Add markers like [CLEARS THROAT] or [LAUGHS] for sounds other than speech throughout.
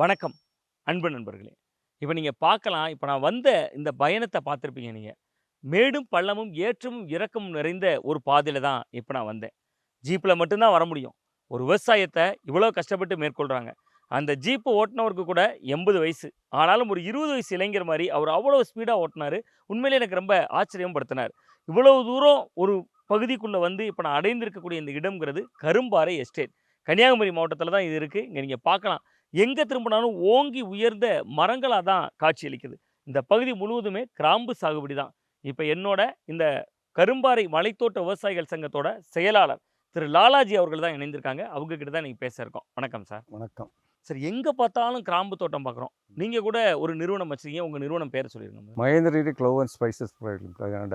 வணக்கம். அன்பு நண்பர்களே இப்போ நீங்கள் பார்க்கலாம். இப்போ நான் வந்த இந்த பயணத்தை பார்த்துருப்பீங்க நீங்கள் மேடும் பள்ளமும் ஏற்றமும் இறக்கமும் நிறைந்த ஒரு பாதையில் தான் இப்போ நான் வந்தேன். ஜீப்பில் மட்டும்தான் வர முடியும். ஒரு விவசாயத்தை இவ்வளோ கஷ்டப்பட்டு மேற்கொள்கிறாங்க அந்த ஜீப்பு ஓட்டுனவருக்கு கூட எண்பது வயசு. ஆனாலும் ஒரு இருபது வயசு இளைஞர் மாதிரி அவர் அவ்வளோ ஸ்பீடாக ஓட்டினார். உண்மையிலே எனக்கு ரொம்ப ஆச்சரியம் படுத்தினார் இவ்வளவு தூரம் ஒரு பகுதிக்குள்ளே வந்து இப்போ நான் அடைந்திருக்கக்கூடிய இந்த இடம்ங்கிறது கரும்பாறை எஸ்டேட். கன்னியாகுமரி மாவட்டத்தில் தான் இது இருக்குது இங்கே நீங்கள் பார்க்கலாம். எங்கே திரும்பினாலும் ஓங்கி உயர்ந்த மரங்களாக தான் காட்சியளிக்குது. இந்த பகுதி முழுவதுமே கிராம்பு சாகுபடி தான். இப்போ என்னோட இந்த கரும்பாறை மலைத்தோட்ட விவசாயிகள் சங்கத்தோட செயலாளர் திரு லாலாஜி அவர்கள் தான் இணைந்திருக்காங்க. அவங்க கிட்ட தான் நீங்கள் பேச இருக்கோம். வணக்கம் சார். வணக்கம். சார் எங்கே பார்த்தாலும் கிராம்பு தோட்டம் பார்க்குறோம். நீங்கள் கூட ஒரு நிறுவனம் வச்சிருக்கீங்க. உங்கள் நிறுவனம் பேர் சொல்லிருங்க மகேந்திரகிரி க்ளோவ் அண்ட் ஸ்பைசஸ்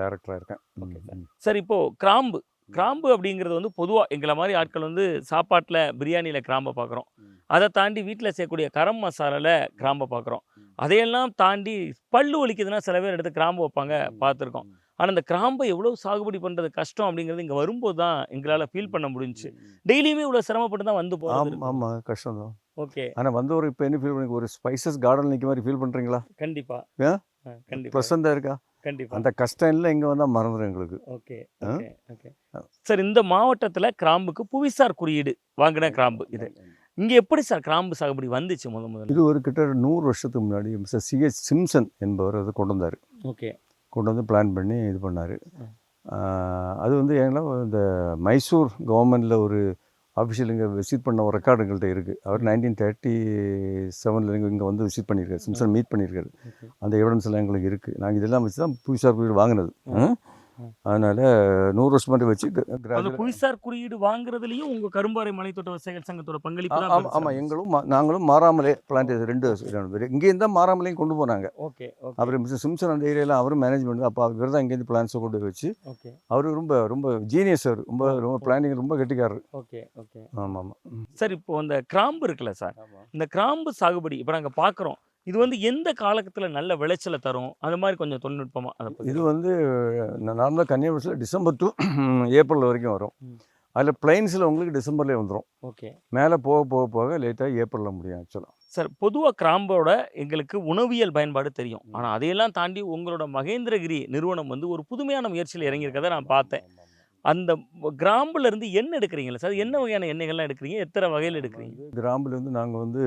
டைரக்டராக இருக்கேன். ம், ம். சார் இப்போது கிராம்பு கிராம்பு அப்படிங்கிறது வந்து பொதுவாக எங்களை மாதிரி ஆட்கள் வந்து சாப்பாட்டில் பிரியாணியில் கிராம்பை பார்க்குறோம். அதை தாண்டி வீட்டில் செய்யக்கூடிய கரம் மசாலாவில் கிராம்பை பார்க்குறோம். அதையெல்லாம் தாண்டி பல்லு வலிக்குதுன்னா சில பேர் எடுத்து கிராம்பு வைப்பாங்க பார்த்துருக்கோம் ஆனால் இந்த கிராம்பை எவ்வளோ சாகுபடி பண்ணுறது கஷ்டம் அப்படிங்கிறது இங்கே வரும்போது தான் எங்களால் ஃபீல் பண்ண முடிஞ்சுச்சு. டெய்லியுமே இவ்வளோ சிரமப்பட்டு தான் வந்து ஆம் போகிறது ஆமாம் கஷ்டம் தான். ஓகே. ஆனால் வந்து ஒரு இப்போ என்ன ஃபீல் பண்ணி ஒரு ஸ்பைசஸ் கார்டன் நிற்க மாதிரி ஃபீல் பண்ணுறீங்களா கண்டிப்பாக? கண்டிப்பாக ப்ளசண்டாக இருக்கா? கண்டிப்பாக அந்த கஷ்டம் இல்லை இங்கே வந்தால் மறந்துடும் எங்களுக்கு. ஓகே? ஓகே சார் இந்த மாவட்டத்தில் கிராம்புக்கு புவிசார் குறியீடு வாங்கின கிராம்பு இது. இங்கே எப்படி சார் கிராம்பு சாகுபடி வந்துச்சு முத முதல்ல? இது ஒரு கிட்ட நூறு வருஷத்துக்கு முன்னாடி மிஸ்டர் சிஹெச் சிம்சன் என்பவர் அது கொண்டு வந்தார். ஓகே. கொண்டு வந்து பிளான் பண்ணி இது பண்ணார். அது வந்து ஏன்னா இந்த மைசூர் கவர்மெண்டில் ஒரு ஆஃபீஷியல் இங்கே விசிட் பண்ண ஒரு ரெக்கார்டு எங்கள்கிட்ட இருக்குது அவர் நைன்டீன் தேர்ட்டி செவனில் இங்கே இங்கே வந்து விசிட் பண்ணியிருக்காரு சிம்சன் மீட் பண்ணியிருக்காரு அந்த எவிடன்ஸ் எல்லாம் எங்களுக்கு இருக்குது நாங்கள் இதெல்லாம் வச்சு தான் குறியீடு வாங்கினது. அதனால் நூறு வருஷம் மட்டும் வச்சு அந்த புவிசார் குறியீடு வாங்குறதுலயும் உங்க கரும்பாறை மலைத்தோட்ட விவசாயிகள் சங்கத்தோட பங்களிப்பு ஆமாம் ஆமாம் எங்களும் மா- நாங்களும் மாறாமலே பிளான்டேஷன் ரெண்டு ரெண்டு பேர் இங்கேயும் தான் மாறாமலையும் கொண்டு போனாங்க. Okay okay. அப்புறம் மிஸ்டர் சிம்சன் அந்த ஏரியாவில் அவரும் மேனேஜ்மெண்ட் அப்போ இவர் தான் இங்கேருந்து பிளான்ஸை கொண்டு போய் வச்சு ஓகே. அவர் ரொம்ப ரொம்ப ஜீனியஸ் அவர். ரொம்ப ரொம்ப பிளானிங் ரொம்ப கெட்டிக்காரர். Okay okay. ஆமாம் ஆமாம் சார் இப்போ அந்த கிராம்பு இருக்குல்ல சார் இந்த கிராம்பு சாகுபடி இப்போ நாங்க பார்க்குறோம் இது வந்து எந்த காலகட்டத்துல நல்ல விளைச்சலை தரும்? அது மாதிரி கொஞ்சம் தொழில்நுட்பமா அதை இது வந்து நார்மலாக கன்னியாகுமரியில் டிசம்பர் டு [CLEARS THROAT] ஏப்ரல் வரைக்கும் வரும். அதில் பிளைன்ஸில் உங்களுக்கு டிசம்பர்லேயே வந்துடும் ஓகே. மேலே போக போக போக லேட்டாக ஏப்ரலில் முடியும் ஆக்சுவலாக சார் பொதுவாக கிராம்போட எங்களுக்கு உணவியல் பயன்பாடு தெரியும். ஆனால் அதையெல்லாம் தாண்டி உங்களோட மகேந்திரகிரி நிறுவனம் வந்து ஒரு புதுமையான முயற்சியில் இறங்கியிருக்கதை நான் பார்த்தேன். அந்த கிராம்புல இருந்து எண்ணெய் எடுக்கிறீங்களா சார்? என்ன வகையான எண்ணெய்கள்லாம் எடுக்கிறீங்க? எத்தனை வகையில் எடுக்கிறீங்க? கிராம்புலேருந்து நாங்கள் வந்து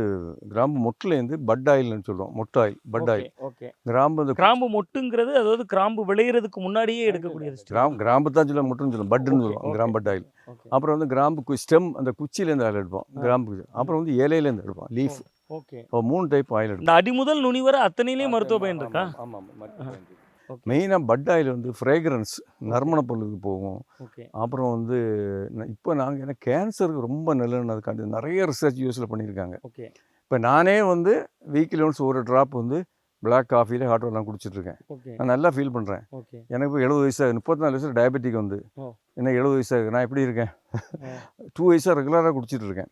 கிராம்பு மொட்டுலேருந்து பட் ஆயில்னு சொல்லுவோம் மொட்டு ஆயில் பட் ஆயில். ஓகே. கிராம்பு அந்த கிராம்பு மொட்டுங்கிறது அதாவது கிராம்பு விளையிறதுக்கு முன்னாடியே எடுக்கக்கூடிய கிராம் கிராம்பு தான் சொல்ல மொட்டுன்னு சொல்லுவோம் பட்டுன்னு சொல்லுவோம். Gram bud oil. அப்புறம் வந்து கிராம்பு ஸ்டெம் அந்த குச்சியிலேருந்து ஆயில் எடுப்போம். கிராம்பு. அப்புறம் வந்து இலையிலேருந்து எடுப்போம். லீஃப். ஓகே. மூணு டைப் ஆயில் எடுப்போம். இந்த அடிமுதல் நுனி வரை அத்தனையிலையும் மருத்துவ பயன் இருக்கா? ஓகே மெயினாக பட் ஆயில் வந்து ஃப்ரேக்ரன்ஸ் நறுமண பொருளுக்கு போகும். அப்புறம் வந்து இப்போ நாங்கள் என்ன கேன்சருக்கு ரொம்ப நல்லதுன்னு நிறைய ரிசர்ச் யூஸில் பண்ணியிருக்காங்க. இப்போ நானே வந்து வீக்லி ஒன்ஸ் ஒரு ட்ராப் வந்து பிளாக் காஃபியில் ஹாட் வாட்டர்லாம் குடிச்சிட்ருக்கேன். நான் நல்லா ஃபீல் பண்ணுறேன் எனக்கு இப்போ எழுபது வயசாக முப்பத்தி நாலு வயசு டயபெட்டிக் வந்து. என்ன எழுபது வயசாக நான் எப்படி இருக்கேன். டூ [LAUGHS] வயசாக ரெகுலராக குடிச்சிட்டு இருக்கேன்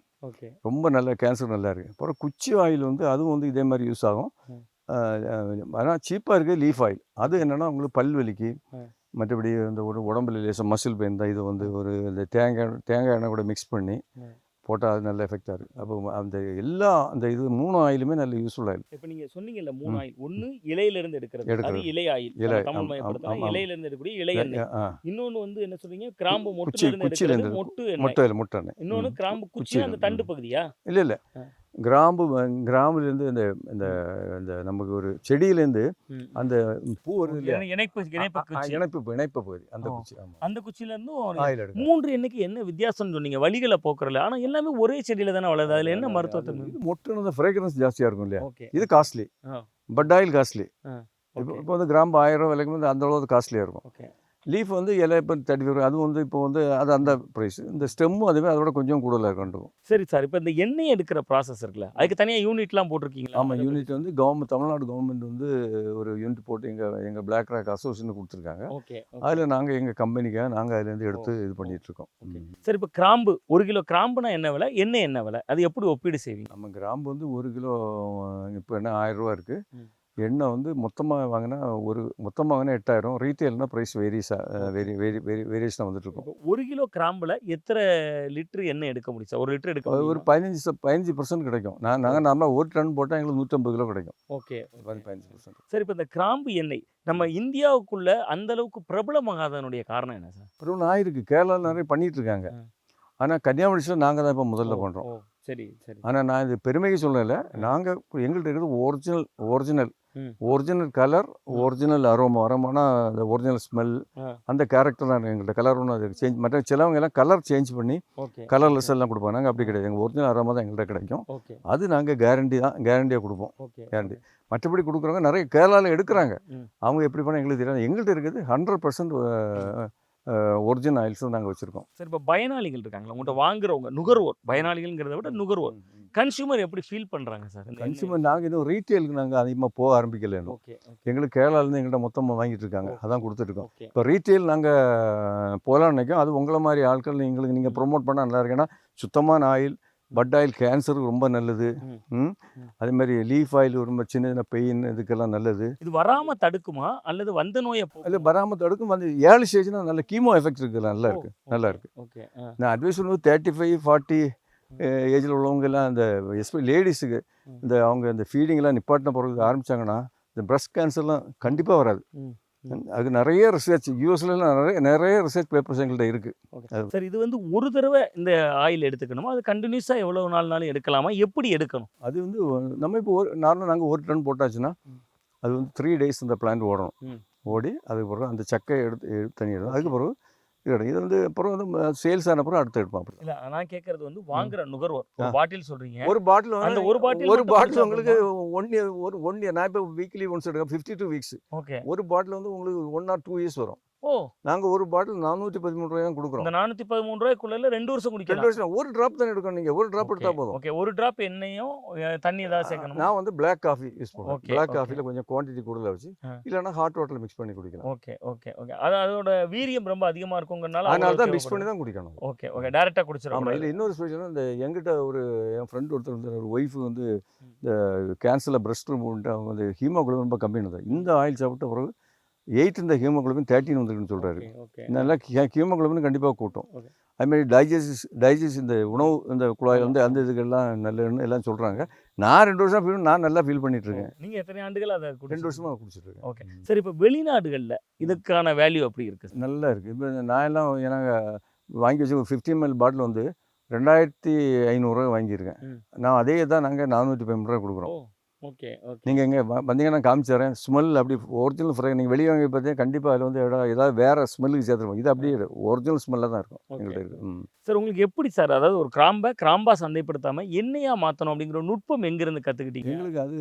ரொம்ப நல்ல கேன்சர் நல்லா இருக்குது அப்புறம் குச்சி ஆயில் வந்து அதுவும் வந்து இதே மாதிரி யூஸ் ஆகும். ஆனால் சீப்பாக இருக்குது லீஃப் ஆயில் அது என்னென்னா உங்களுக்கு பல் வலிக்கு ம். மற்றபடி இந்த ஒரு உடம்புல லேசாக மசில் பெயின் தான் இது வந்து ஒரு இந்த தேங்காய் தேங்காய் எண்ணெய் கூட மிக்ஸ் பண்ணி. போட்டால் அது நல்ல எஃபெக்டாக இருக்குது அப்போ அந்த எல்லா அந்த இது மூணு ஆயிலுமே நல்ல யூஸ்ஃபுல் ஆயில் இப்போ நீங்க சொன்னீங்கல்ல மூணு. ஆயில் ஒண்ணு இலையில இருந்து எடுக்கிறது எடுக்கிறது. இலை ஆயில் இலை, நம்ம தமிழ் ஆம், மயப்படுத்தினா ஆம், ஆம். இலையில இருந்து எடுக்கக்கூடிய இலை எண்ணெய் ஆ இன்னொன்னு வந்து என்ன சொல்றீங்க கிராம்பு மொட்டு முட்டை இல்லை முட்டை எண்ணெய் இன்னொன்னு ம். கிராம்பு குச்சி அந்த. தண்டு பகுதியா இல்லை இல்லை. கிராம்பு கிராம்புலேருந்து இந்த இந்த இந்த நமக்கு ஒரு செடியிலேருந்து. அந்த பூ வருது இல்லையா? இணை- இணைப்பு இணைப்பு இணைப்பு இணைப்பு பகுதி அந்த. குச்சி அந்த குச்சியில இருந்தும் ஒரு ஆயில் மூன்று எண்ணுக்கு என்ன வித்தியாசம்னு சொன்னீங்க? வலிகளை போக்குறல ஆனா எல்லாமே ஒரே செடியில தானே வளருது. அதுல என்ன மருத்துவத்தை இது மொட்டுன்னு ஃப்ரேக்ரன்ஸ் ஜாஸ்தியாக இருக்கும் இல்லையா? இது காஸ்ட்லி. பட் ஆயில் காஸ்ட்லி இப்போ வந்து கிராம்பு ஆயிரம் ரூபா விலைக்கு வந்து அந்த அளவுக்கு காஸ்ட்லியாக இருக்கும். லீஃப் வந்து இப்போ தேர்ட்டி ஃபைவ் அது வந்து இப்போ வந்து அது அந்த ப்ரைஸ் இந்த ஸ்டெம்மும் அதுவே அதோட கொஞ்சம் கூடுதலாக இருக்கும் சரி சார் இப்போ இந்த எண்ணெய் எடுக்கிற ப்ராசஸ் இருக்குல்ல அதுக்கு தனியா யூனிட்லாம் போட்டிருக்கீங்களா? ஆமாம் யூனிட் வந்து கவர்மெண்ட் தமிழ்நாடு கவர்மெண்ட் வந்து ஒரு யூனிட் போட்டு எங்கள் எங்கள் பிளாக் ராக் அசோசியேஷன் கொடுத்துருக்காங்க. ஓகே. அதில் நாங்கள் எங்கள் கம்பெனிக்காக நாங்கள் அதுலேருந்து எடுத்து இது பண்ணிகிட்ருக்கோம். சரி இப்போ கிராம்பு ஒரு கிலோ கிராம்புனா என்ன விலை? எண்ணெய் என்ன விலை? அது எப்படி ஒப்பீடு செய்வீங்க? நம்ம கிராம்பு வந்து ஒரு கிலோ இப்போ என்ன ஆயிரம் ரூபா இருக்குது. எண்ணெய் வந்து மொத்தமாக வாங்கினா ஒரு மொத்தமாக வாங்கினா எட்டாயிரம். ரீட்டெயில்னா ப்ரைஸ் வேரியஸா வேரி வேரி வேரி வேரியேஷனாக வந்துட்டு இருக்கும் இப்போ ஒரு கிலோ கிராம்புல எத்தனை லிட்டர் எண்ணெய் எடுக்க முடியும் சார்? ஒரு லிட்டர் எடுக்க ஒரு? பதினஞ்சு பதினஞ்சு பர்சன்ட் கிடைக்கும். நான் நாங்கள் நார்மலாக ஒரு டன் போட்டால் எங்களுக்கு நூற்றம்பது கிலோ கிடைக்கும். ஓகே பதினஞ்சு பர்சன்ட் சார் இப்போ இந்த கிராம்பு எண்ணெய் நம்ம இந்தியாவுக்குள்ள அந்த அளவுக்கு பிரபலமாகாதனுடைய காரணம் என்ன சார்? அப்புறம் ஆயிருக்கு கேரளாவில் நிறைய பண்ணிட்டு இருக்காங்க ஆ. ஆனால் கன்னியாகுமரியில் நாங்கள் தான் இப்போ முதல்ல பண்ணுறோம் சரி சரி. ஆனால் நான் இது பெருமைக்கு சொல்லலை. நாங்கள் எங்கள்கிட்ட இருக்கிறது original original. Original colour original aroma அரோமானா அந்த ஒரிஜினல் ஸ்மெல். அந்த கேரக்டர் தான் எங்கள்கிட்ட கலர் ஒன்றும் அது சேஞ்ச் மற்ற சிலவங்க எல்லாம் கலர் சேஞ்ச் பண்ணி கலர்லெஸ் எல்லாம் கொடுப்பாங்க. நாங்கள் அப்படி கிடையாது. எங்கள் ஒரிஜினல் அரோமா தான் எங்கள்கிட்ட கிடைக்கும். அது நாங்கள் கேரண்டி தான். கேரண்டியாக கொடுப்போம். கேரண்டி மற்றபடி கொடுக்குறவங்க நிறைய கேரளாவில் எடுக்கிறாங்க. அவங்க எப்படி பண்ண எங்களுக்கு தெரியாது. எங்கள்கிட்ட இருக்குது ஹண்ட்ரட் பர்சன்ட் ஒரிஜினல் ஆயில்ஸ் நாங்கள் வச்சுருக்கோம். சார் இப்போ பயனாளிகள் இருக்காங்களா? உங்கள்கிட்ட வாங்குறவங்க நுகர்வோர் பயனாளிகள்ங்கிறத விட நுகர்வோர். கன்சியூமர் எப்படி ஃபீல் பண்றாங்க சார்? கன்சியூமர் நாங்கள் இன்னும் ரீட்டெயிலுக்கு நாங்கள் அதிகமாக போக ஆரம்பிக்கல இன்னும். ஓகே எங்களுக்கு கேரளாலேருந்து எங்கள்கிட்ட மொத்தமாக வாங்கிட்டு இருக்காங்க. அதான் கொடுத்துருக்கோம் ஓகே. இப்போ ரீட்டெயில் நாங்கள் போகலான்னு நினைக்கோம் அது உங்களை மாதிரி ஆட்கள் எங்களுக்கு நீங்கள் ப்ரொமோட் பண்ணால் நல்லா இருக்கு ஏன்னா சுத்தமான ஆயில் பட் ஆயில் கேன்சருக்கு ரொம்ப நல்லது. அதே மாதிரி லீஃப் ஆயில் ரொம்ப சின்ன சின்ன பெயின் இதுக்கெல்லாம் நல்லது. இது வராம தடுக்குமா? அல்லது வந்த நோயை அதில் பராமத்து அடுக்கும் வந்து ஏழு ஸ்டேஜ்னா நல்ல கீமோ எஃபெக்ட் இருக்குது நல்லா இருக்குது நல்லா இருக்கு. ஓகே நான் அட்வைஸ் பண்ணுவது தேர்ட்டி ஃபைவ் ஃபார்ட்டி ஏஜில் உள்ளவங்க எல்லாம் இந்த எஸ்பெஷலி லேடிஸுக்கு. இந்த அவங்க இந்த ஃபீடிங்லாம் நிப்பாட்டின பிறகு ஆரம்பிச்சாங்கன்னா இந்த பிரஸ்ட் கேன்சர்லாம் கண்டிப்பாக வராது. அது நிறைய ரிசர்ச் யூஎஸ்லாம் நிறைய நிறைய ரிசர்ச் பேப்பர்ஸ் எங்கள்கிட்ட இருக்குது ஓகே சார் இது வந்து ஒரு தடவை இந்த ஆயில் எடுத்துக்கணுமா? அது கண்டினியூஸா எவ்வளவு நாள்னாலும் எடுக்கலாமா? எப்படி எடுக்கணும்? அது வந்து நம்ம இப்போ ஒரு நார்மலாக நாங்கள் ஒரு டன் போட்டாச்சுன்னா. அது வந்து த்ரீ டேஸ் இந்த பிளான்ட் ஓடணும். ஓடி அதுக்கு பிறகு அந்த சக்கையை எடுத்து எடுத்து தண்ணி எடுத்து அதுக்கு பிறகு இது எடுக்கும். இது வந்து அப்புறம் வந்து சேல்ஸ் ஆன பிறகு அடுத்து எடுப்போம் அப்படி இல்ல நான் கேட்கறது வந்து வாங்குற நுகர்வோர். ஒரு பாட்டில் சொல்றீங்க. ஒரு பாட்டில் அந்த ஒரு bottle ஒரு பாட்டில் உங்களுக்கு ஒன் இயர் ஒரு ஒன் இயர் நான் இப்போ வீக்லி ஒன்ஸ் எடுக்க ஃபிஃப்டி டூ வீக்ஸ் ஓகே. ஒரு பாட்டில் வந்து உங்களுக்கு ஒன் ஆர் டூ இயர்ஸ் வரும். ஓ. நாங்கள் ஒரு பாட்டில் நானூற்றி பதிமூணு ரூபாய் தான் கொடுக்குறோம். இந்த நானூத்தி பதிமூணு ரூபாய்க்குள்ள ரெண்டு வருஷம் ரெண்டு குடிக்கலாம் வருஷம். ஒரு ட்ராப் தான் எடுக்கணும் நீங்கள் ஒரு ட்ராப் எடுத்தால் போதும். ஓகே. ஒரு டிராப் எண்ணெயும் தண்ணி ஏதாவது சேர்க்கணும்? நான் வந்து பிளாக் காஃபி யூஸ் பண்ணுவேன். பிளாக். காஃபியில் கொஞ்சம் குவான்டிட்டி கூடுதலாக வச்சு. இல்லைன்னா ஹாட் வாட்டரில் மிக்ஸ் பண்ணி குடிக்கலாம். Okay okay okay. அது அதோட வீரியம் ரொம்ப அதிகமா இருக்குங்கிறனால அதனால தான் மிக்ஸ் பண்ணி. தான் குடிக்கணும். Okay okay. டைரக்டா ஆமாம் குடிச்சிடலாம் இதில் இன்னொரு ஸ்பெஷல் இந்த எங்கிட்ட ஒரு என் ஃப்ரெண்ட் ஒருத்தர் வந்து ஒரு ஒய்ஃப் வந்து. இந்த கேன்சரில் பிரஸ்ட் மூவ்மெண்ட் அவங்க வந்து ஹீமோகுளோபின் ரொம்ப கம்மியானது. இந்த ஆயில் சாப்பிட்ட பிறகு எயிட் இந்த ஹீமோகுளோபின் தேர்ட்டின் வந்துருக்குன்னு சொல்கிறாரு நல்லா ஹீமோகுளோபின் கண்டிப்பாக கூட்டும். Okay. அதுமாதிரி டைஜஸ்ட் இந்த உணவு இந்த குழாய் வந்து அந்த இதுக்கெல்லாம் நல்லதுன்னு எல்லாம் சொல்கிறாங்க நான் ரெண்டு வருஷம் ஃபீல் நான் நல்லா ஃபீல் பண்ணிட்டு இருக்கேன். நீங்க எத்தனை ஆண்டுகள் அதை ரெண்டு வருஷமாக குடிச்சிட்டு இருக்கேன். ஓகே சரி இப்போ வெளிநாடுகள்ல இதுக்கான வேல்யூ எப்படி இருக்கு நல்லா இருக்குது இப்போ நான் எல்லாம் எனக்கு வாங்கி வச்சு ஃபிஃப்டி எம்எல் பாட்டில் வந்து ரெண்டாயிரத்தி ஐநூறுரூவா வாங்கியிருக்கேன். நான் அதே தான் நாங்கள் நானூற்றி பதிமூணு ரூபா கொடுக்குறோம் ஓகே ஓகே. நீங்கள் எங்கே வந்தீங்கன்னா நான் காமிச்சு தரேன். ஸ்மெல் அப்படி ஒரிஜினல் ஃப்ரை நீங்கள் வெளியே வாங்கி பார்த்தீங்கன்னா கண்டிப்பாக அதில் வந்து ஏதாவது ஏதாவது வேறு ஸ்மெல்லுக்கு சேர்த்துருப்போம் இது அப்படியே ஒரிஜினல் ஸ்மெல்லாக தான் இருக்கும். எங்கள்கிட்ட இருக்குது ம். சார் உங்களுக்கு எப்படி சார் அதாவது ஒரு கிராம்பை கிராம்பா சந்தைப்படுத்தாம எண்ணெயா மாத்தணும் அப்படிங்கிற நுட்பம் எங்கிருந்து கத்துக்கிட்டீங்க? எங்களுக்கு அது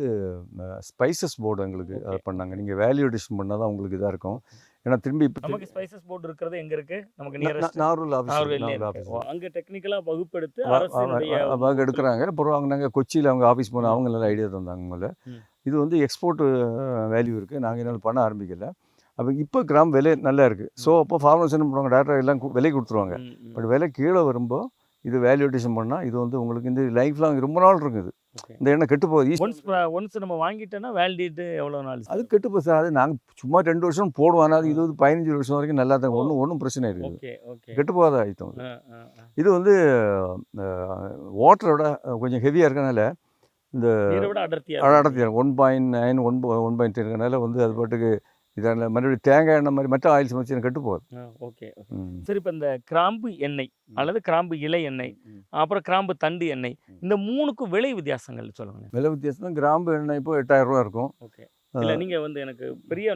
ஸ்பைசஸ் போர்டு எங்களுக்கு அதை. பண்ணாங்க. நீங்கள் வேல்யூ அடிஷன் பண்ணால் தான் உங்களுக்கு இதாக இருக்கும். ஏன்னா திரும்பி இப்போ நமக்கு ஸ்பைசஸ் போர்டு இருக்கிறது எங்க இருக்கு? நமக்கு நியரஸ்ட் நார்மல் ஆஃபீஸ் ஓ, அங்க டெக்னிக்கலா வகுப்பெடுத்து வா- அவங்க எடுக்கிறாங்க. அப்புறம் அவங்க நாங்கள் கொச்சியில் அவங்க ஆஃபீஸ் போன அவங்க நல்ல ஐடியா தந்தாங்க முதல்ல. இது வந்து எக்ஸ்போர்ட் வேல்யூ இருக்குது நாங்கள் என்னால் பண்ண ஆரம்பிக்கல. அப்போ இப்போ கிராம் விலை நல்லா இருக்குது ஸோ அப்போ ஃபார்மர்ஸ் என்ன பண்ணுவாங்க? டேரக்டாக எல்லாம் விலை கொடுத்துருவாங்க. பட் விலை கீழே வரும்போது இது வேல்யூடேஷன் பண்ணால் இது வந்து உங்களுக்கு இந்த லைஃப் லாங் ரொம்ப நாள் இருக்குது. இந்த எண்ணெய் கெட்டு போகுது. ஒன்ஸ் ஒன்ஸ் நம்ம வாங்கிட்டோம்னா வேலிடேட் எவ்வளவு நாள் அது கெட்டு போகுது சார். அது நாங்கள் சும்மா ரெண்டு வருஷம் போடுவோம். ஆனால் அது இருபது பதினஞ்சு வருஷம் வரைக்கும் நல்லா தான் ஒன்றும் ஒன்றும் பிரச்சனை இருக்குது கெட்டு போகாத ஐட்டம் இது வந்து வாட்டரோட கொஞ்சம் ஹெவியாக இருக்கனால இந்த நீரை விட அடர்த்தியா அடர்த்தி one point nine one one point இருக்கனால வந்து அது பாட்டுக்கு இதான மறுபடியும் தேங்காய் எண்ணெய் மாதிரி மற்ற ஆயில்ஸ் வச்சு எனக்கு கெட்டு போகுது. ஓகே. சரி இப்போ இந்த கிராம்பு எண்ணெய் அல்லது கிராம்பு இலை எண்ணெய் அப்புறம் கிராம்பு தண்டு எண்ணெய் இந்த மூணுக்கும் விலை வித்தியாசங்கள் சொல்லுங்க விலை வித்தியாசம் கிராம்பு எண்ணெய் இப்போ எட்டாயிரம் ரூபா இருக்கும். ஓகே. இல்ல நீங்க வந்து எனக்கு பெரிய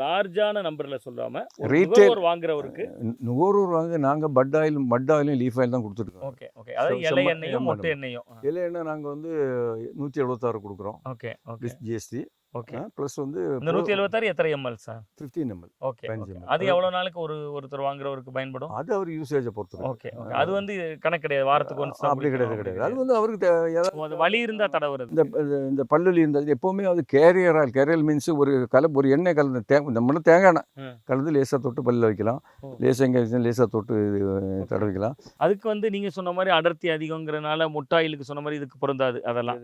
லார்ஜான நம்பர்ல சொல்லாம ஒரு Retail- நுகர்வோர் வாங்குறவருக்கு நுகர்வோர் வாங்க நாங்கள் பட் ஆயில் மட் ஆயிலும் லீஃப் ஆயில் தான் கொடுத்துருக்கோம் ஓகே ஓகே. அதாவது இலை எண்ணெயும் மொட்டை எண்ணெயும் இலை எண்ணெய் நாங்கள் வந்து நூற்றி எழுபத்தாறு கொடுக்குறோம். Okay okay. GST okay. Plus வந்து இந்த நூத்தி எழுபத்தாறு எத்தனை ml sir? Fifteen ml okay. அது எவ்வளவு நாளுக்கு ஒரு ஒருத்தர் வாங்குறவருக்கு பயன்படும்? அது அவர் யூசேஜை பொறுத்து ஓகே அது வந்து கணக்கு கிடையாது வாரத்துக்கு ஒன்ஸ் அப்படி கிடையாது கிடையாது. அது வந்து அவருக்கு தே- ஏதாவது அது வலி இருந்தா தடவுறது. இந்த இந்த- பல்லுலி இருந்தது எப்போவுமே அது கேரியர் ஆயில் கேரியல் மீன்ஸ் ஒரு கல ஒரு எண்ணெய் கலந்து தே நம்மள தேங்காய் எண்ணெய். கலந்து லேசாக தொட்டு பல்லில் வைக்கலாம். லேசாக எங்கே லேசாக தொட்டு இது தடவிக்கலாம். அதுக்கு வந்து நீங்க சொன்ன மாதிரி அடர்த்தி அதிகங்கிறனால மொட்டாயிலுக்கு சொன்ன மாதிரி இதுக்கு பொருந்தாது அதெல்லாம்.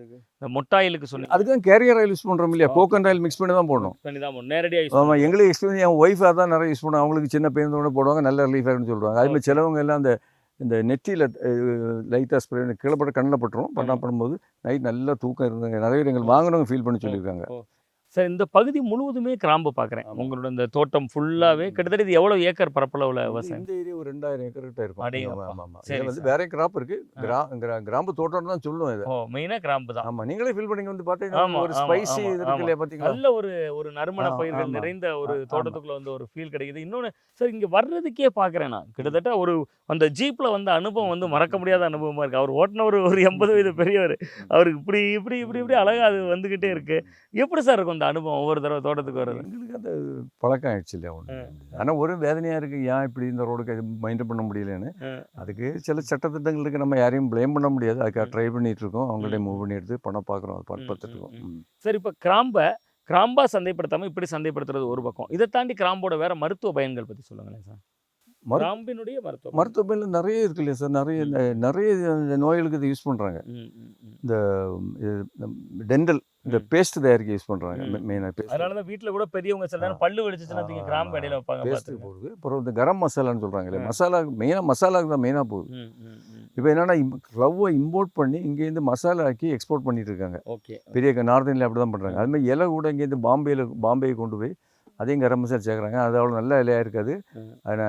மொட்டாயிலுக்கு சொன்னீங்க அதுக்கு தான் கேரியர் ஆயில் யூஸ் பண்ணுறோம் இல்லையா கோகன் ஆயில் மிக்ஸ் பண்ணி தான் போடணும். பண்ணி தான் போடணும். நேரடியா யூஸ் ஆமாம் எங்களுக்கு எக்ஸ்பீரியன்ஸ் என் ஒய்ஃப் அதான் நிறைய யூஸ் பண்ணுவாங்க அவங்களுக்கு சின்ன பெயின் கூட போடுவாங்க நல்ல ரிலீஃப் ஆகுன்னு சொல்லுவாங்க அதே மாதிரி சிலவங்க எல்லாம் அந்த இந்த நெத்தியில் லைட்டாக ஸ்ப்ரே கீழே போட்டு கண்ணில் பட்டுரும். பண்ணா பண்ணும்போது நைட் நல்லா தூக்கம் இருந்தாங்க நிறைய பேர் எங்களுக்கு வாங்குறவங்க ஃபீல் பண்ணி சொல்லியிருக்காங்க. சார் இந்த பகுதி முழுவதுமே கிராம்பு பார்க்குறேன். உங்களோட இந்த தோட்டம் ஃபுல்லாவே ம். கிட்டத்தட்ட இது எவ்வளவு ஏக்கர் பரப்பளவுல விவசாயம்? இந்த ஏரியா ஒரு ரெண்டாயிரம் ஏக்கர் கிட்ட இருக்கும். ஆமாம் ஆமாம் சரி வந்து. வேற கிராப் இருக்கு. கிராம்பு தோட்டம்னு தான் சொல்லுவோம் இது. ஓ மெயினா கிராம்பு தான். ஆமாம் நீங்களே ஃபீல் பண்ணீங்க வந்து பார்த்தீங்கன்னா ஒரு ஸ்பைசி இது இருக்கு இல்லையா பார்த்தீங்களா நல்ல ஒரு ஒரு நறுமண பயிர்கள். நிறைந்த ஒரு. தோட்டத்துக்குள்ள வந்து ஒரு ஃபீல் கிடைக்குது. இன்னொன்னு சார் இங்க வர்றதுக்கே பாக்குறேன் நான். கிட்டத்தட்ட ஒரு அந்த ஜீப்ல வந்த அனுபவம் வந்து மறக்க முடியாத அனுபவமா இருக்கு. அவர் ஓட்டுனவர் ஒரு எண்பது வயது பெரியவர். அவருக்கு இப்படி இப்படி இப்படி இப்படி அழகா அது வந்துகிட்டே இருக்கு. எப்படி சார் இருக்கும் அந்த அனுபவம் ஒவ்வொரு தடவை தோட்டத்துக்கு வர்றது? எங்களுக்கு அந்த பழக்கம் ஆயிடுச்சு இல்லையா ஒன்று ஆனால் ஒரு வேதனையாக இருக்குது ஏன் இப்படி இந்த ரோடுக்கு மைண்ட் பண்ண முடியலன்னு. அதுக்கு சில சட்டத்திட்டங்கள் இருக்குது நம்ம யாரையும் ப்ளேம் பண்ண முடியாது. அதுக்காக ட்ரை பண்ணிட்டு இருக்கோம். அவங்கள்ட்ட ம், மூவ் பண்ணி எடுத்து பணம் பார்க்குறோம் அது பார்த்துட்டு இருக்கோம். சரி இப்போ கிராம்பை கிராம்பா சந்தைப்படுத்தாம இப்படி சந்தைப்படுத்துறது ஒரு பக்கம். இதை தாண்டி கிராம்போட வேற மருத்துவ பயன்கள் பத்தி சொல்லுங்களேன் சார். கிராம்பினுடைய மருத்துவ பயன். மருத்துவ பயனில் நிறைய இருக்கு இல்லையா சார்? நிறைய நிறைய நோய்களுக்கு இது யூஸ் பண்ணுறாங்க. இந்த டென்டல் இந்த. பேஸ்ட் தயாரிக்க யூஸ் பண்ணுறாங்க. மெயினாக பேஸ்ட் அதனால வீட்ல கூட பெரியவங்க சில நேரம். பல்லு வெடிச்சுச்சுன்னா தூக்கி கிராம்பு இடையில வைப்பாங்க பேஸ்ட்டு பார்த்துருக்கேன். போகுது அப்புறம் இந்த கரம் மசாலான்னு சொல்கிறாங்க இல்லையா. மசாலா மெயினாக மசாலாவுக்கு தான் மெயினாக போகுது. இப்போ என்னன்னா ரவ்வை இம்போர்ட் பண்ணி இங்கேருந்து மசாலா ஆக்கி எக்ஸ்போர்ட் பண்ணிட்டு இருக்காங்க ஓகே பெரிய நார்த் இந்தியா அப்படி தான் பண்ணுறாங்க அதுமாதிரி இலை கூட இங்கேருந்து பாம்பேயில் பாம்பே கொண்டு போய் அதையும் கரம் மசாலா சேர்க்குறாங்க அது அவ்வளோ நல்ல இலையாக இருக்காது. அது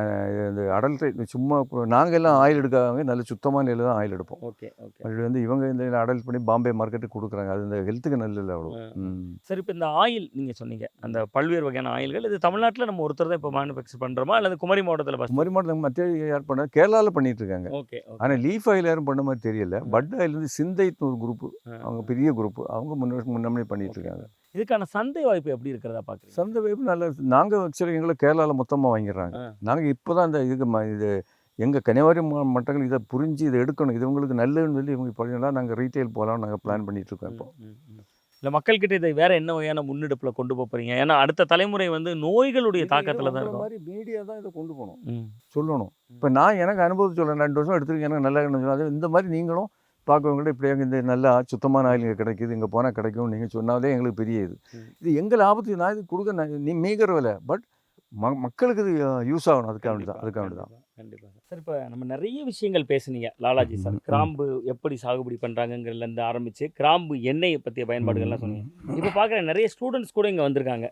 இந்த அடல்ட்ரேட் சும்மா நாங்கள் எல்லாம் ஆயில் எடுக்காதவங்க நல்ல சுத்தமான இலை தான் ஆயில் எடுப்போம். Okay okay. அப்படி வந்து இவங்க இந்த அடல்ட் பண்ணி பாம்பே மார்க்கெட்டுக்கு கொடுக்குறாங்க. அது இந்த ஹெல்த்துக்கு நல்லது அவ்வளோ ம். ம். சரி இப்போ இந்த ஆயில் நீங்க சொன்னீங்க. அந்த பல்வேறு வகையான ஆயில்கள் இது தமிழ்நாட்டுல நம்ம ஒருத்தர் தான் இப்போ மேனுஃபேக்சர் பண்றோமா? அல்லது குமரி மாவட்டத்துல பஸ் குமரி மாவட்டத்தில் மற்ற யார் பண்ண கேரளாவில் பண்ணிட்டு இருக்காங்க. ஓகே ஆனால் லீஃப் ஆயில் யாரும் பண்ண மாதிரி தெரியல. பட் ஆயில் வந்து சிந்தைட்னு ஒரு குரூப். அவங்க பெரிய குரூப் அவங்க முன்ன முன்னமே பண்ணிட்டு இருக்காங்க. இதுக்கான சந்தை வாய்ப்பு எப்படி இருக்கிறதா பாக்குறீங்க? சந்தை வாய்ப்பு நல்ல நாங்கள் ஆக்சுவலி எங்களை கேரளாவில் மொத்தமாக வாங்கிடுறாங்க. நாங்கள் இப்போ தான் இந்த இதுக்கு இது எங்கள் கன்னியாகுமரி மட்டங்கள் இதை புரிஞ்சு இதை எடுக்கணும். இது உங்களுக்கு நல்லதுன்னு சொல்லி இவங்க படிக்கலாம் நாங்கள் ரீட்டைல் போகலாம் நாங்கள் பிளான் பண்ணிட்டு இருக்கோம் இப்போ. இல்ல மக்கள்கிட்ட இதை வேற என்ன வகையான முன்னெடுப்புல கொண்டு போக போறீங்க? ஏன்னா அடுத்த தலைமுறை வந்து நோய்களுடைய தாக்கத்துல தான் இருக்கும். மாதிரி மீடியா தான் இதை கொண்டு போகணும். சொல்லணும். இப்போ நான் எனக்கு அனுபவத்தை சொல்கிறேன் ரெண்டு வருஷம் எடுத்துருக்கேன். எனக்கு நல்லா அது இந்த மாதிரி நீங்களும் பார்க்கவங்கள்ட்ட இப்படி அங்கே இந்த நல்லா சுத்தமான ஆயில் இங்கே கிடைக்குது இங்கே போனால் கிடைக்கும் நீங்கள் சொன்னாலே எங்களுக்கு பெரிய இது. இது எங்கள் லாபத்துக்கு நான் இது கொடுக்க நான் நீ மீகர விலை பட் ம மக்களுக்கு இது யூஸ் ஆகணும். அதுக்காக தான் அதுக்காக தான். கண்டிப்பா, கண்டிப்பா சார். இப்போ நம்ம நிறைய விஷயங்கள் பேசுனீங்க. லாலாஜி சார். கிராம்பு எப்படி சாகுபடி பண்றாங்கங்கிறதுல இருந்து ஆரம்பிச்சு கிராம்பு எண்ணெயை பற்றிய பயன்பாடுகள்லாம் சொன்னீங்க. இப்போ பார்க்குற நிறைய ஸ்டூடெண்ட்ஸ் கூட இங்கே வந்திருக்காங்க.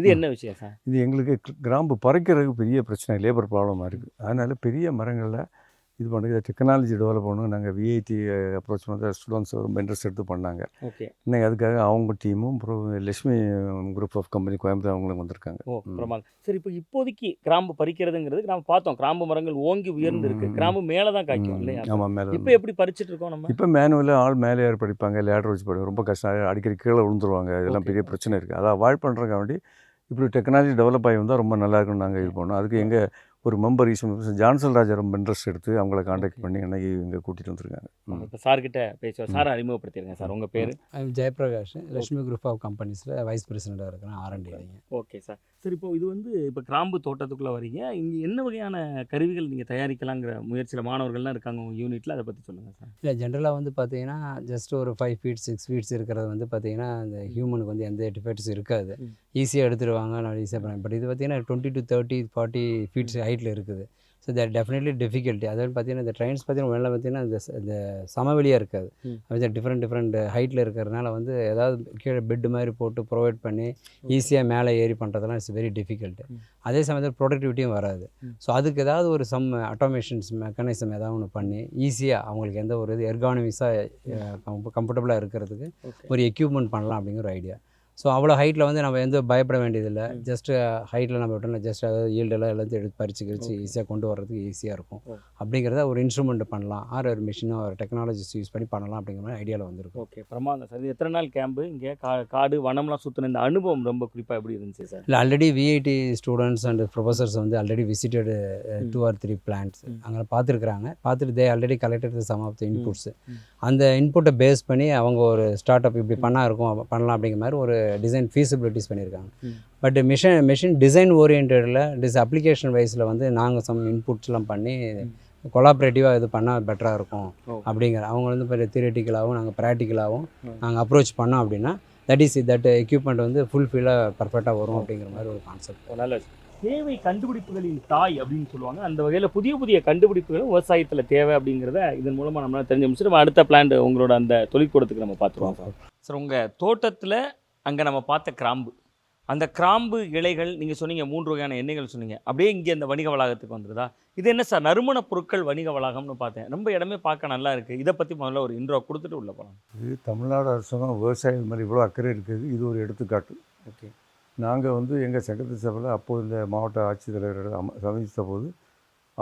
இது என்ன விஷயம் சார்? இது எங்களுக்கு கிராம்பு பறிக்கிறதுக்கு பெரிய பிரச்சனை லேபர் ப்ராப்ளமாக இருக்குது அதனால பெரிய மரங்களில் இது பண்ணுறது டெக்னாலஜி டெவலப் பண்ணணும். நாங்கள் விஐடி அப்ரோச் பண்ண ஸ்டூடெண்ட்ஸ் ரொம்ப இன்ட்ரெஸ்ட் எடுத்து பண்ணாங்க. ஓகே. இன்னைக்கு அதுக்காக அவங்க டீமும் அப்புறம் Lakshmi group of company Coimbatore அவங்களும் வந்திருக்காங்க. ஓ. பிரமாதம். சரி இப்போ இப்போதைக்கு கிராம்பு பறிக்கிறதுங்கிறது நம்ம பார்த்தோம். கிராம்பு மரங்கள் ஓங்கி உயர்ந்து இருக்கு. கிராம்பு மேலே தான் காய்க்கும் இல்லையா? ஆமாம் மேலே இப்போ எப்படி பறிச்சிட்டு இருக்கோம் நம்ம? இப்போ மேனுவலில் ஆள் மேலே ஏறி படிப்பாங்க. லேடர் வச்சு படிப்பாங்க. ரொம்ப கஷ்டம். அடிக்கடி கீழே விழுந்துருவாங்க. இதெல்லாம் பெரிய. பிரச்சனை இருக்குது அதை அவாய்ட் பண்ணுறதுக்காக வேண்டி இப்படி டெக்னாலஜி டெவலப் ஆகி வந்தால் ரொம்ப நல்லா இருக்கும்னு நாங்கள் இது பண்ணோம். அதுக்கு எங்கள் ஒரு மெம்பர் ஜான்சல் ராஜா ரொம்ப இன்ட்ரெஸ்ட் எடுத்து அவங்கள காண்டாக்ட். பண்ணி இன்னைக்கு இங்கே கூட்டிகிட்டு வந்திருக்காங்க. இப்போ சார் கிட்ட பேசுவோம். சார் அறிமுகப்படுத்திடுங்க சார். உங்க பேரு? I'm Jayaprakash Lakshmi group of கம்பெனிஸில் வைஸ் பிரசிடெண்ட்டாக இருக்கிறேன் ஆர்என்டிங்க ஓகே சார் சரி இப்போ இது வந்து இப்போ கிராம்பு தோட்டத்துக்குள்ளே வரீங்க. இங்கே என்ன வகையான கருவிகள் நீங்கள் தயாரிக்கலாங்கிற முயற்சியில் மாணவர்கள்லாம் இருக்காங்க உங்கள் யூனிட்டில் அதை பற்றி சொல்லுங்கள் சார் இல்லை ஜென்ரலாக வந்து பார்த்தீங்கன்னா ஜஸ்ட் ஒரு ஃபைவ் ஃபீட் சிக்ஸ் ஃபீட்ஸ் இருக்கிறது வந்து பார்த்தீங்கன்னா அந்த ஹியூமனுக்கு வந்து எந்த டிஃபெக்ட்ஸ் இருக்காது. ஈஸியாக எடுத்துருவாங்க நான் ஈஸியாக பண்ணேன் பட் இது பார்த்தீங்கன்னா twenty to thirty forty feets ஹைட்டில் இருக்குது. ஸோ தேட் டெஃபினெட்லி டிஃபிகல்ட்டி அதாவது பார்த்தீங்கன்னா இந்த ட்ரெயின்ஸ் பார்த்தீங்கன்னா வெளில பார்த்தீங்கன்னா இந்த இந்த சமவெளியாக இருக்காது. அது டிஃப்ரெண்ட் டிஃப்ரெண்ட் ஹைட்டில் இருக்கிறதுனால வந்து ஏதாவது கீழே பெட் மாதிரி போட்டு ப்ரொவைட் பண்ணி ஈஸியாக மேலே ஏறி பண்ணுறதெல்லாம் இட்ஸ் வெரி டிஃபிகல்ட் ம். அதே சமயத்தில் ப்ரொடக்டிவிட்டியும் வராது. ஸோ அதுக்கு ஏதாவது ஒரு சம் ஆட்டோமேஷன்ஸ் மெக்கானிசம் ஏதாவது ஒன்று பண்ணி ஈஸியாக அவங்களுக்கு எந்த ஒரு இது எர்கானமிஸாக கம்ஃபர்டபுளாக இருக்கிறதுக்கு ஒரு எக்யூப்மெண்ட் பண்ணலாம் அப்படிங்கிற ஒரு ஐடியா ஸோ அவ்வளோ ஹைட்டில் வந்து நம்ம எந்த பயப்பட வேண்டியதில்லை ம். ஜஸ்ட் ஹைட்டில் நம்ம விட்டோம்னா ஜஸ்ட் அதாவது ஈல்டெல்லாம் எல்லாத்தையும் எடுத்து பறிச்சு கிரிச்சு. ஈஸியாக கொண்டு வர்றதுக்கு ஈஸியாக இருக்கும். அப்படிங்கிறத ஒரு இன்ஸ்ட்ருமெண்ட் பண்ணலாம் ஆர் ஒரு மிஷினோ ஒரு டெக்னாலஜிஸ் யூஸ் பண்ணி பண்ணலாம் அப்படிங்கிற மாதிரி ஐடியாவில் வந்திருக்கும் ஓகே பிரமாதம் சார் இது எத்தனை நாள் கேம்பு இங்கே கா காடு வனம்லாம் சுற்றின இந்த அனுபவம் ரொம்ப குறிப்பாக எப்படி இருந்துச்சு சார் இல்லை already VIT students and professors வந்து already visited. Two or three plants hmm. அங்கே பார்த்துருக்குறாங்க பார்த்துட்டு they already collected some of the inputs. அந்த இன்புட்டை பேஸ் பண்ணி அவங்க ஒரு ஸ்டார்ட் அப் இப்படி பண்ணா இருக்கும் பண்ணலாம் அப்படிங்கிற மாதிரி ஒரு டிசைன் ஃபீஸிபிலிட்டிஸ் பண்ணியிருக்காங்க. பட் மிஷின் மிஷின் டிசைன் ஓரியன்டில் டிஸ் அப்ளிகேஷன் வைஸில் வந்து நாங்கள் சம் இன்புட்ஸ்லாம் பண்ணி கொலாபரேட்டிவாக இது பண்ணால் பெட்டராக இருக்கும். அப்படிங்கிற அவங்க வந்து இப்போ தியரட்டிக்கலாகவும் நாங்கள் ப்ராக்டிக்கலாகவும். நாங்கள் அப்ரோச் பண்ணோம் அப்படின்னா தட் இஸ் தட் எக்யூப்மெண்ட் வந்து ஃபுல்ஃபில்லாக பர்ஃபெக்டாக வரும் அப்படிங்கிற மாதிரி ஒரு கான்செப்ட் நல்ல தேவை கண்டுபிடிப்புகளின் தாய் அப்படின்னு சொல்லுவாங்க அந்த வகையில் புதிய புதிய கண்டுபிடிப்புகளும் விவசாயத்தில் தேவை அப்படிங்கிறத இதன் மூலமாக நம்மளால் தெரிஞ்சு முடிச்சுட்டு நம்ம அடுத்த பிளான் உங்களோட அந்த தொழிற்கூடத்துக்கு நம்ம பார்த்துருவோம் சார் உங்கள் தோட்டத்தில் அங்கே நம்ம பார்த்த கிராம்பு. அந்த கிராம்பு இலைகள் நீங்கள் சொன்னீங்க மூன்று வகையான எண்ணெய்கள் சொன்னீங்க. அப்படியே இங்கே இந்த வணிக வளாகத்துக்கு வந்துருதா? இது என்ன சார் நறுமண பொருட்கள் வணிக வளாகம்னு பார்த்தேன். ரொம்ப இடமே பார்க்க நல்லா இருக்குது இதை பற்றி முதல்ல ஒரு இன்ட்ரோ கொடுத்துட்டு உள்ளே போகலாம் இது தமிழ்நாடு அரசாங்கம் விவசாயிகள் மேலே இவ்வளோ அக்கறை இருக்குது. இது ஒரு எடுத்துக்காட்டு. ஓகே. நாங்கள் வந்து எங்கள் சட்டத்து சபையில் அப்போது இந்த மாவட்ட ஆட்சித்தலைவர் சந்தித்த போது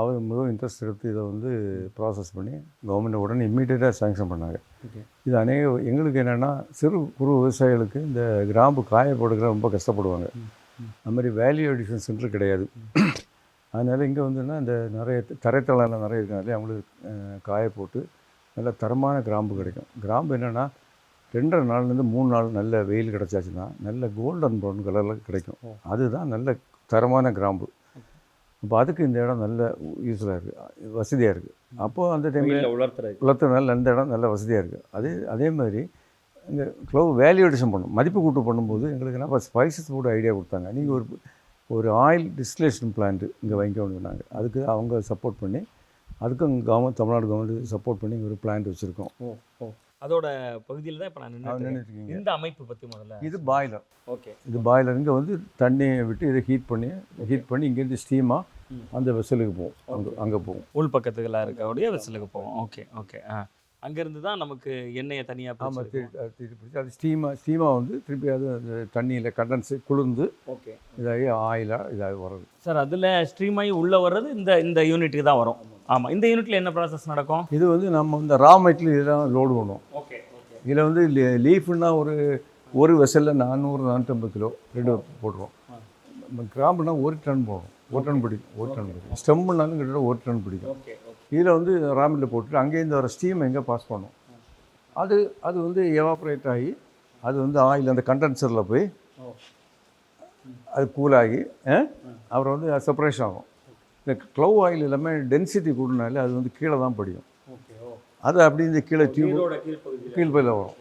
அவர் மிகவும் இன்ட்ரெஸ்ட் எடுத்து இதை வந்து ப்ராசஸ் பண்ணி கவர்மெண்ட் உடனே இம்மீடியட்டாக சாங்ஷன் பண்ணாங்க. இது அநேக எங்களுக்கு என்னென்னா சிறு குறு விவசாயிகளுக்கு இந்த கிராம்பு காய போடுகிற ரொம்ப கஷ்டப்படுவாங்க. அந்த மாதிரி வேல்யூ அடிஷன் சென்டர் கிடையாது. அதனால் இங்கே வந்துன்னா இந்த நிறைய தரைத்தளம்லாம் நிறைய இருக்கனாலே அவங்களுக்கு காய போட்டு நல்ல தரமான கிராம்பு கிடைக்கும். கிராம்பு என்னென்னா ரெண்டரை நாள்லேருந்து மூணு நாள் நல்ல வெயில் கிடச்சாச்சுன்னா நல்ல கோல்டன் ப்ரௌன் கலரில் கிடைக்கும். அதுதான் நல்ல தரமான கிராம்பு. அப்போ அதுக்கு இந்த இடம் நல்ல யூஸ்ஃபுல்லாக இருக்குது வசதியாக இருக்குது அப்போது அந்த டைமில் உலர்த்துறது குளத்துனால அந்த இடம் நல்ல வசதியாக இருக்குது அதே அதே மாதிரி இந்த க்ளவ் வேல்யூ அடிஷன் பண்ணும். மதிப்பு கூட்டு பண்ணும்போது எங்களுக்கு என்ன ஸ்பைசஸ் போட்டு ஐடியா கொடுத்தாங்க. நீங்கள் ஒரு ஒரு ஆயில் டிஸ்டிலேஷன் பிளான்ட் இங்கே வைக்கணும்னு சொன்னாங்க. அதுக்கு அவங்க சப்போர்ட் பண்ணி அதுக்கும் கவர்மெண்ட் தமிழ்நாடு கவர்மெண்ட் சப்போர்ட் பண்ணி இங்க ஒரு பிளான்ட் வச்சுருக்கோம். ஓ ஓ. அதோட பகுதியில் தான் இப்போ நான் நின்று இந்த அமைப்பு பற்றி முதல்ல. இது பாய்லர் ஓகே இது பாய்லர் இங்கே வந்து தண்ணியை விட்டு இதை ஹீட் பண்ணி ஹீட் பண்ணி இங்கேருந்து ஸ்டீமாக. அந்த வெசலுக்கு போகும். அங்கே அங்கே போகும். உள் பக்கத்துக்குலாம் இருக்கக்கூடிய வெசலுக்கு போவோம் ஓகே ஓகே ஆ. அங்கேருந்து தான் நமக்கு எண்ணெயை தனியாக ஆமாம் பிடிச்சி அது ஸ்டீமாக ஸ்டீமாக வந்து திருப்பி அது அந்த தண்ணியில் கண்டன்ஸ் குளிர்ந்து ஓகே. இதாகி ஆயிலாக இதாகி வர்றது. சார் அதில் ஸ்ட்ரீம் ஆகி உள்ளே வர்றது இந்த இந்த யூனிட்டுக்கு தான் வரும். ஆமாம் இந்த யூனிட்டில் என்ன ப்ராசஸ் நடக்கும்? இது வந்து நம்ம இந்த ரா மெட்டீரியல் இதெல்லாம் லோடு பண்ணுவோம். ஓகே இதில் வந்து லீஃப்னா ஒரு ஒரு வெசலில் நானூறு நானூற்றம்பது கிலோ ரெண்டு நம்ம கிராம்புனா ஒரு டன் போடும் ஒரு டன் பிடிக்கும் ஒரு டன் பிடிக்கும். ஸ்டெம்முனாலும் கிட்டத்தட்ட ஒரு டன் பிடிக்கும். இதில் வந்து ராமில் போட்டுட்டு அங்கேருந்து வர ஸ்டீம் எங்கே பாஸ் பண்ணும். அது அது வந்து எவாப்ரேட் ஆகி அது வந்து ஆயில் அந்த கண்டென்சரில் போய் அது கூலாகி அப்புறம் வந்து செப்பரேஷன் ஆகும். இந்த க்ளவ் ஆயில் எல்லாமே டென்சிட்டி கூடனாலே அது வந்து கீழே தான் படியும். அது அப்படி இந்த கீழே டியூப் கீழ்பையில் வரும்.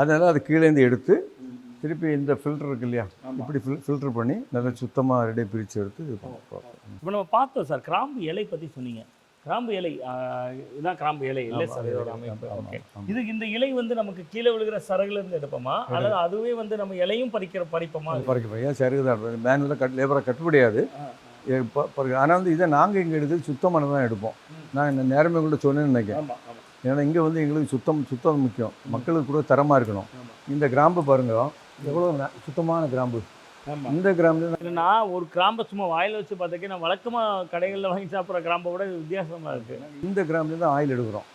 அதனால் அது கீழேருந்து எடுத்து திருப்பி இந்த ஃபில்டர் இருக்கு இல்லையா? இப்படி ஃபில் ஃபில்டர் பண்ணி நல்லா சுத்தமாக ரெடி பிரித்து எடுத்து இப்போ நம்ம பார்த்தோம் சார் கிராம்பு இலை பற்றி சொன்னீங்க. கிராம்பு இலை இதுதான் கிராம்பு இலை இல்லை சார் இதோட அமைப்பு. ஓகே இது இந்த இலை வந்து நமக்கு கீழே விழுகிற சரகுல இருந்து எடுப்போமா அல்லது அதுவே வந்து நம்ம இலையும் பறிக்கிற பறிப்போமா? பறக்க ஏன் சருகு தான்? மேனுவலாக கட் லேபராக கட்டுப்படியாது ஆனால் வந்து இதை நாங்கள் இங்கே எடுக்கிறது சுத்தமானது தான் எடுப்போம். நான் இந்த நேரமே கூட சொன்னேன்னு நினைக்கிறேன். ஏன்னா இங்கே வந்து எங்களுக்கு சுத்தம் சுத்தம் முக்கியம். மக்களுக்கு கூட தரமாக இருக்கணும். இந்த கிராம்பு பாருங்க எவ்வளோ சுத்தமான கிராம்பு. இந்த கிராம்பு இல்லைன்னா ஒரு கிராம்பை சும்மா வாயில் வச்சு பார்த்துக்கே நான் வழக்கமாக கடைகளில் வாங்கி சாப்பிட்ற கிராம்பை விட இது வித்தியாசமா இருக்கு. இந்த கிராம்புல தான் ஆயில் எடுக்கிறோம்.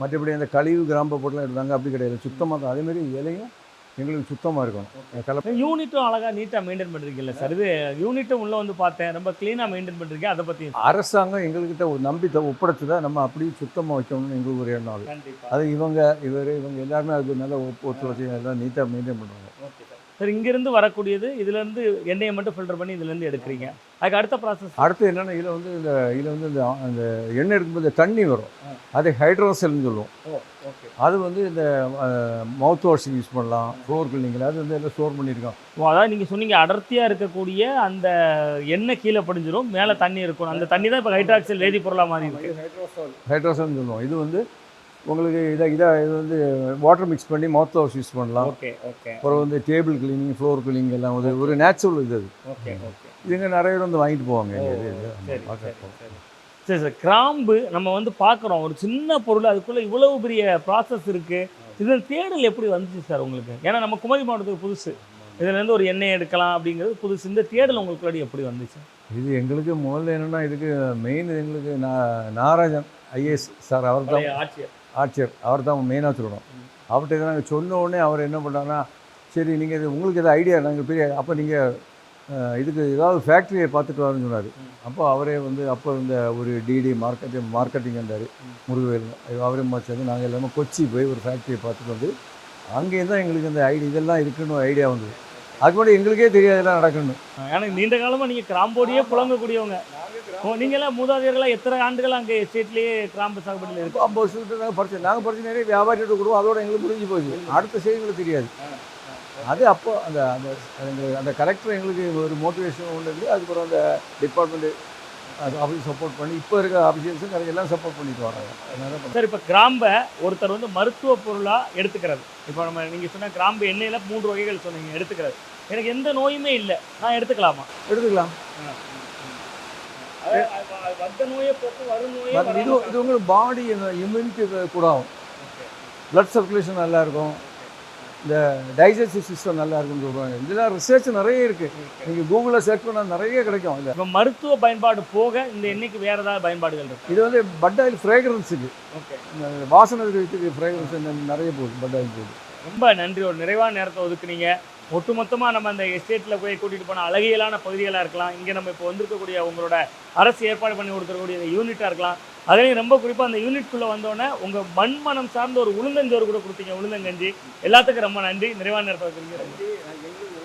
மற்றபடி அந்த கழிவு கிராம்பை போட்டுலாம் எடுத்தாங்க அப்படி கிடையாது. சுத்தமாக தான். அதேமாரி இலையும் எங்களுக்கு சுத்தமாக இருக்கணும். கலப்பை யூனிட்டும் அழகா நீட்டாக மெயின்டைன் பண்ணுறீங்கல்ல சார் இது யூனிட்டும் உள்ளே வந்து பார்த்தேன். ரொம்ப க்ளீனாக மெயின்டைன் பண்ணுறீங்க அதை பற்றி அரசாங்கம் எங்கள்கிட்ட ஒரு நம்பிக்கை ஒப்படைச்சதை நம்ம அப்படியே சுத்தமாக வைக்கணும்னு எங்களுக்கு ஒரு எண்ணம் அது. அது இவங்க இவர் இவங்க எல்லாருமே அதுக்கு நல்ல ஒப்பு ஒத்துழைச்சி எல்லாம் நீட்டாக மெயின்டைன் பண்ணுறாங்க ஓகே சார் இங்கேருந்து வரக்கூடியது இதுலேருந்து எண்ணெயை மட்டும் ஃபில்டர் பண்ணி இதுலேருந்து எடுக்கிறீங்க. அதுக்கு அடுத்த ப்ராசஸ் அடுத்து என்னென்னா இதில் வந்து இந்த இதில் வந்து இந்த அந்த எண்ணெய் எடுக்கும்போது தண்ணி வரும். அது ஹைட்ரோசெல்னு சொல்லுவோம். அது வந்து இந்த மவுத் வாஷிங் யூஸ் பண்ணலாம் ஃப்ளோர் கிளீனிங் அது வந்து எல்லாம் ஸ்டோர் பண்ணியிருக்கோம். ஓ அதாவது நீங்கள் சொன்னீங்க அடர்த்தியாக இருக்கக்கூடிய அந்த எண்ணெய் கீழே படிஞ்சிரும் மேலே தண்ணி இருக்கும். அந்த தண்ணி தான் இப்போ ஹைட்ராக்சல் வேதிப்பொருளாக மாறி இருக்கு ஹைட்ரோசல்னு சொல்லுவோம். இது வந்து உங்களுக்கு இதை இதை இது வந்து வாட்டர் மிக்ஸ் பண்ணி மவுத் வாஷ் யூஸ் பண்ணலாம். ஓகே ஓகே அப்புறம் வந்து டேபிள் கிளீனிங் ஃப்ளோர் கிளீனிங் எல்லாம் ஒரு ஒரு நேச்சுரல் இது அது. ஓகே ஓகே இதுங்க நிறைய பேர் வந்து வாங்கிட்டு போவாங்க சரி சார் கிராம்பு நம்ம வந்து பார்க்குறோம். ஒரு சின்ன பொருள் அதுக்குள்ளே இவ்வளவு பெரிய ப்ராசஸ் இருக்குது இதில் தேடல் எப்படி வந்துச்சு சார் உங்களுக்கு? ஏன்னா நம்ம குமரி மாவட்டத்துக்கு புதுசு. இதுலேருந்து ஒரு எண்ணெய் எடுக்கலாம் அப்படிங்கிறது புதுசு. இந்த தேடல் உங்களுக்குள்ளாடி எப்படி வந்துச்சு? இது எங்களுக்கு முதல்ல என்னென்னா இதுக்கு மெயின் எங்களுக்கு நா- நாராஜன் ஐஏஎஸ் சார் அவர் தான் ஆட்சியர் அவர் தான் மெயினாக சொல்லணும். அவர்கிட்ட இதை நாங்கள் சொன்ன உடனே அவர் என்ன பண்ணாருன்னா சரி நீங்கள் இது உங்களுக்கு எதாவது ஐடியா நாங்கள் பெரிய அப்போ நீங்கள் இதுக்கு ஏதாவது ஃபேக்ட்ரியை பார்த்துட்டு வரேன்னு சொன்னார். அப்போ அவரே வந்து அப்போ இந்த ஒரு டிடி மார்க்கெட்டிங் மார்க்கெட்டிங் இருந்தார் முருகவேல். அவரே சேர்ந்து நாங்கள் எல்லாமே கொச்சி போய் ஒரு ஃபேக்ட்ரியை பார்த்துட்டு வந்து அங்கேயும் தான் எங்களுக்கு இந்த ஐடி இதெல்லாம் இருக்குன்னு ஐடியா வந்தது. அது கூட எங்களுக்கே தெரியாது எல்லாம் நடக்கணும் ஏன்னா நீண்ட காலமாக நீங்கள் கிராம்போடியே புழங்கக்கூடியவங்க ஓ நீங்களாம் மூதாதையர்களாக எத்தனை ஆண்டுகள் அங்கே எஸ்டேட்லேயே கிராம்பு சாகுபடியில் இருக்கு? ஐம்பது வருஷத்துக்கு நாங்கள் படித்தோம் நாங்கள் படிச்ச நிறைய வியாபாரிகிட்ட கொடுவோம். அதோட எங்களுக்கு முடிஞ்சு போச்சு. அடுத்த செய்தி எங்களுக்கு தெரியாது. அது அப்போ அந்த அந்த அந்த கலெக்டர் எங்களுக்கு ஒரு மோட்டிவேஷன் ஒன்று இருக்குது அதுக்கப்புறம் அந்த டிபார்ட்மெண்ட்டு அது ஆஃபீஸ் சப்போர்ட் பண்ணி இப்போ இருக்க ஆஃபீஸர்ஸும் நிறைய எல்லாம் சப்போர்ட் பண்ணிட்டு வராங்க அதனால சார் இப்போ கிராம்பை ஒருத்தர் வந்து மருத்துவ பொருளாக எடுத்துக்கிறது. இப்போ நம்ம நீங்கள் சொன்ன கிராம்பு எண்ணெயில் மூன்று வகைகள் சொன்னீங்க எடுத்துக்கிறது. எனக்கு எந்த நோயுமே இல்லை. நான் எடுத்துக்கலாமா? எடுத்துக்கலாம் வந்த நோயை போக்கு வரும் நோயே பட் இது இது உங்களுக்கு பாடி இம்யூனிட்டி கூட ஆகும் பிளட் சர்க்குலேஷன் நல்லா இருக்கும் இந்த டைஜஸ்டிவ் சிஸ்டம் நல்லா இருக்கும்னு சொல்லுவாங்க இதெல்லாம் ரிசர்ச் நிறைய இருக்குது நீங்கள் கூகுளில் சர்ச் பண்ணால் நிறைய கிடைக்கும். இல்லை இப்போ மருத்துவ பயன்பாடு போக இந்த எண்ணெய்க்கு வேற ஏதாவது பயன்பாடுகள் இருக்கு? இது வந்து பட் ஆயில் ஃப்ரேக்ரன்ஸுக்கு ஓகே வாசனை இதுக்கு ஃப்ரேக்ரன்ஸ் நிறைய போகுது பட் ஆயில் போகுது. ரொம்ப நன்றி. ஒரு நிறைவான நேரத்தை ஒதுக்குனீங்க. ஒட்டுமொத்தமாக நம்ம அந்த எஸ்டேட்டில் போய் கூட்டிகிட்டு போன அழகியலான பகுதிகளாக இருக்கலாம். இங்கே நம்ம இப்போ வந்திருக்கக்கூடிய உங்களோட அரசு ஏற்பாடு பண்ணி கொடுத்துருக்கக்கூடிய அந்த யூனிட்டாக இருக்கலாம். அதுலேயும் ரொம்ப குறிப்பாக அந்த யூனிட்குள்ளே வந்தோடனே உங்கள் மண்மனம் சார்ந்த ஒரு உளுந்தஞ்சோறு கூட கொடுத்தீங்க உளுந்தங்கஞ்சி. எல்லாத்துக்கும் ரொம்ப நன்றி. நிறைவான நேரத்தை ஒதுக்குறீங்க நன்றி.